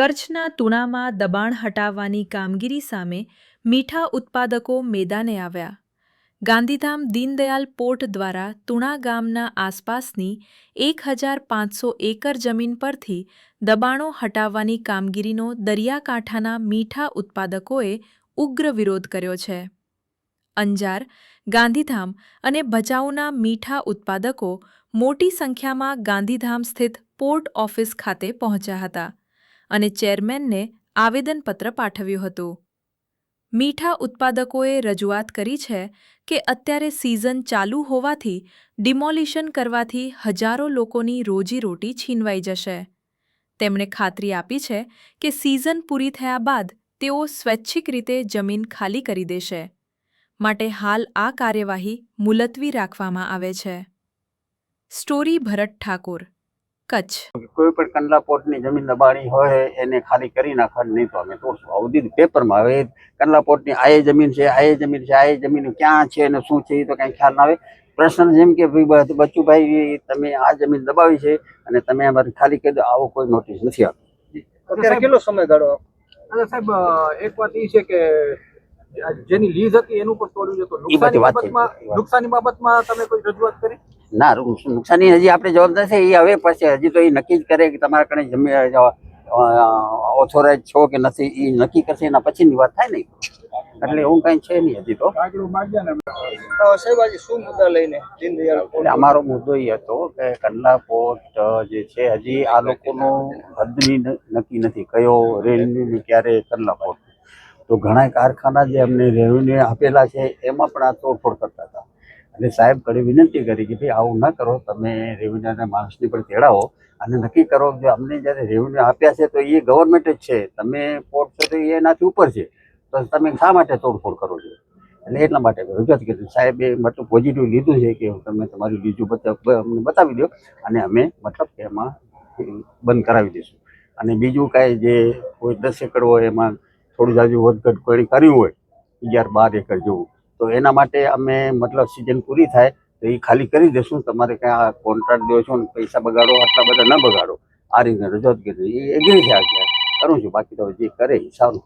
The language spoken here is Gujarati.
કચ્છના તુણામાં દબાણ હટાવવાની કામગીરી સામે મીઠા ઉત્પાદકો મેદાને આવ્યા. ગાંધીધામ દીનદયાલ પોર્ટ દ્વારા તુણા ગામના આસપાસની એક હજાર પાંચસો એકર જમીન પરથી દબાણો હટાવવાની કામગીરીનો દરિયાકાંઠાના મીઠા ઉત્પાદકોએ ઉગ્ર વિરોધ કર્યો છે. અંજાર, ગાંધીધામ અને ભચાઉના મીઠા ઉત્પાદકો મોટી સંખ્યામાં ગાંધીધામ સ્થિત પોર્ટ ઓફિસ ખાતે પહોંચ્યા હતા. અને ચેરમેનને આવેદનપત્ર પાઠવ્યું હતું. મીઠા ઉત્પાદકોએ રજૂઆત કરી છે કે અત્યારે સિઝન ચાલુ હોવાથી ડિમોલિશન કરવાથી હજારો લોકોની રોજીરોટી છીનવાઈ જશે. તેમણે ખાતરી આપી છે કે સિઝન પૂરી થયા બાદ તેઓ સ્વૈચ્છિક રીતે જમીન ખાલી કરી દેશે. માટે હાલ આ કાર્યવાહી મુલતવી રાખવામાં આવે છે. સ્ટોરી ભરત ઠાકોર કચ્છ કોઈ પણ કંડલા પોર્ટની જમીન દબાણી હોય એને ખાલી કરી નાખવાની નહીં તો અમે તોડશું. આવું દીધું પેપરમાં હવે કંડલા પોર્ટની આ જમીન છે આ જમીન છે આ જમીન ક્યાં છે અને શું છે એ તો કાંઈ ખ્યાલ ના આવે. પ્રશ્ન જેમ કે બચ્ચુભાઈ તમે આ જમીન દબાવી છે અને તમે અમારી ખાલી કરી દો આવો કોઈ નોટિસ નથી આપી અત્યારે કેટલો સમયગાળો અને સાહેબ એક વાત એ છે કે જેની લીઝ હતી એનું પણ તોડ્યું છે. તો નુકસાની બાબતમાં નુકસાની બાબતમાં તમે કોઈ રજૂઆત કરી? ના નુકસાની? હજી આપણે જવાબદાર છે એ હવે પછી હજી તો એ નક્કી જ કરે કે તમારા કણે જમીન ઓથોરાઇઝ છો કે નથી એ નક્કી કરશે એના પછીની વાત થાય ને. એટલે એવું કાંઈ છે નહીં હજી તો. શું મુદ્દા લઈને અમારો મુદ્દો એ હતો કે કંડલા પોર્ટ જે છે હજી આ લોકોનો હદની નક્કી નથી. કયો રેવન્યુ ક્યારે કંડલા પોર્ટ. તો ઘણા કારખાના જે અમને રેવન્યુ આપેલા છે એમાં પણ આ તોડફોડ કરતા હતા. એટલે સાહેબ કડી વિનંતી કરી કે ભાઈ આવું ન કરો, તમે રેવન્યુના માણસની પણ તેડાવો અને નક્કી કરો કે અમને જ્યારે રેવન્યુ આપ્યા છે તો એ ગવર્મેન્ટ જ છે, તમે પોર્ટ છો તો એ એનાથી ઉપર છે. તો તમે શા માટે તોડફોડ કરો છો? એટલે એટલા માટે રજૂઆત કરી. સાહેબે મતલબ પોઝિટિવ લીધું છે કે તમે તમારી લીજું અમને બતાવી દો અને અમે મતલબ કે એમાં બંધ કરાવી દઈશું. અને બીજું કાંઈ જે કોઈ દસ એકર હોય એમાં થોડું જાજુ વધઘટ કોઈ કર્યું હોય, અગિયાર બાર એકર જેવું તો એના માટે અમે મતલબ સિઝન પૂરી થાય તો એ ખાલી કરી દેશું. તમારે ક્યાં કોન્ટ્રાક્ટ દો છો ને પૈસા બગાડો, આટલા બધા ન બગાડો. આ રીતે રજૂઆત કરી. એ એગ્રી થયા કરું છું. બાકી તો જે કરે એ સારું.